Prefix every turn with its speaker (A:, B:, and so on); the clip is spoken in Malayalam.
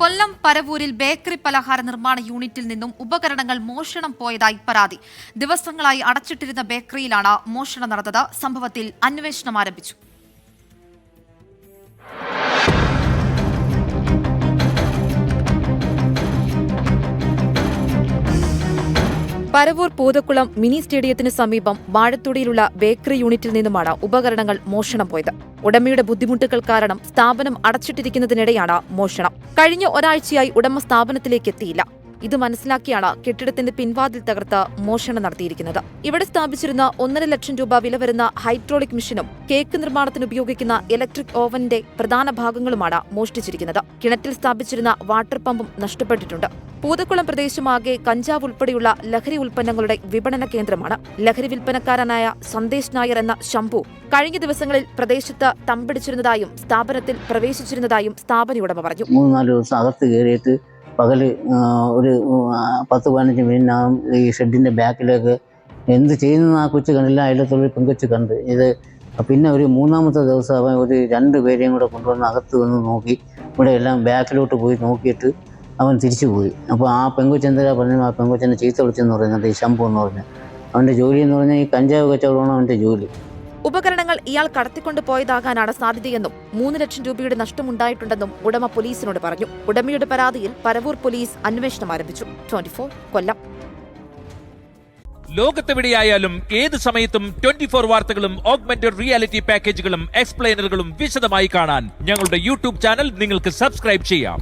A: കൊല്ലം പരവൂരിൽ ബേക്കറി പലഹാര നിർമ്മാണ യൂണിറ്റിൽ നിന്നും ഉപകരണങ്ങൾ മോഷണം പോയതായി പരാതി. ദിവസങ്ങളായി അടച്ചിട്ടിരുന്ന ബേക്കറിയിലാണ് മോഷണം നടന്നത്. സംഭവത്തിൽ അന്വേഷണം ആരംഭിച്ചു.
B: പരവൂർ പൂതക്കുളം മിനി സ്റ്റേഡിയത്തിന് സമീപം വാഴത്തുടിയിലുള്ള ബേക്കറി യൂണിറ്റിൽ നിന്നുമാണ് ഉപകരണങ്ങൾ മോഷണം പോയത്. ഉടമയുടെ ബുദ്ധിമുട്ടുകൾ കാരണം സ്ഥാപനം അടച്ചിട്ടിരിക്കുന്നതിനിടെയാണ് മോഷണം. കഴിഞ്ഞ ഒരാഴ്ചയായി ഉടമ സ്ഥാപനത്തിലേക്ക് എത്തിയില്ല. ഇത് മനസ്സിലാക്കിയാണ് കെട്ടിടത്തിന്റെ പിൻവാതിൽ തകർത്ത് മോഷണം നടത്തിയിരിക്കുന്നത്. ഇവിടെ സ്ഥാപിച്ചിരുന്ന ഒന്നര ലക്ഷം രൂപ വില വരുന്ന ഹൈഡ്രോളിക് മെഷീനും കേക്ക് നിർമ്മാണത്തിന് ഉപയോഗിക്കുന്ന ഇലക്ട്രിക് ഓവന്റെ പ്രധാന ഭാഗങ്ങളുമാണ് മോഷ്ടിച്ചിരിക്കുന്നത്. കിണറ്റിൽ സ്ഥാപിച്ചിരുന്ന വാട്ടർ പമ്പും നഷ്ടപ്പെട്ടിട്ടുണ്ട്. പൂതക്കുളം പ്രദേശമാകെ കഞ്ചാവ് ഉൾപ്പെടെയുള്ള ലഹരി ഉൽപ്പന്നങ്ങളുടെ വിപണന കേന്ദ്രമാണ്. ലഹരി വിൽപ്പനക്കാരനായ സന്ദേശ് നായർ എന്ന ശംഭു കഴിഞ്ഞ ദിവസങ്ങളിൽ പ്രദേശത്ത് തമ്പിടിച്ചിരുന്നതായും സ്ഥാപനത്തിൽ പ്രവേശിച്ചിരുന്നതായും സ്ഥാപന ഉടമ പറഞ്ഞു.
C: പകൽ ഒരു പത്ത് പതിനഞ്ച് മിനിറ്റിനകം ഈ ഷെഡിന്റെ ബാക്കിലേക്ക്. എന്ത് ചെയ്യുന്ന ആ കൊച്ചു കണ്ടില്ല അയലത്തുള്ള പെങ്കൊച്ചു കണ്ട്. ഇത് പിന്നെ ഒരു മൂന്നാമത്തെ ദിവസം അവൻ ഒരു രണ്ട് പേരെയും കൂടെ കൊണ്ടുവന്ന് അകത്ത് വന്ന് നോക്കി. ഇവിടെ എല്ലാം ബാക്കിലോട്ട് പോയി നോക്കിയിട്ട് അവൻ തിരിച്ചു പോയി അപ്പോൾ ആ പെങ്കൊച്ച് എന്തിനാ പറഞ്ഞു ആ പെങ്കുച്ചന്റെ ചീത്ത വിളിച്ചെന്ന് പറയുന്നത് ഈ ശംഭു എന്ന് പറഞ്ഞു. അവന്റെ ജോലി എന്ന് പറഞ്ഞാൽ ഈ കഞ്ചാവ് കച്ചവടമാണ് അവന്റെ ജോലി.
B: ഉപകരണങ്ങൾ ഇയാൾ കടത്തിക്കൊണ്ടു പോയതാകാനാണ് സാധ്യതയെന്നും മൂന്ന് ലക്ഷം രൂപയുടെ നഷ്ടമുണ്ടായിട്ടുണ്ടെന്നും ഉടമ പോലീസിനോട് പറഞ്ഞു. ഉടമയുടെ പരാതിയിൽ പരവൂർ പോലീസ് അന്വേഷണം ആരംഭിച്ചു. ട്വന്റി കൊല്ലം.
D: ലോകത്തെവിടെയായാലും ഏത് സമയത്തും ട്വന്റി ഫോർ വാർത്തകളും ഓഗ്മെന്റഡ് റിയാലിറ്റി പാക്കേജുകളും എക്സ്പ്ലെയിനറുകളും വിശദമായി കാണാൻ ഞങ്ങളുടെ യൂട്യൂബ് ചാനൽ നിങ്ങൾക്ക് സബ്സ്ക്രൈബ് ചെയ്യാം.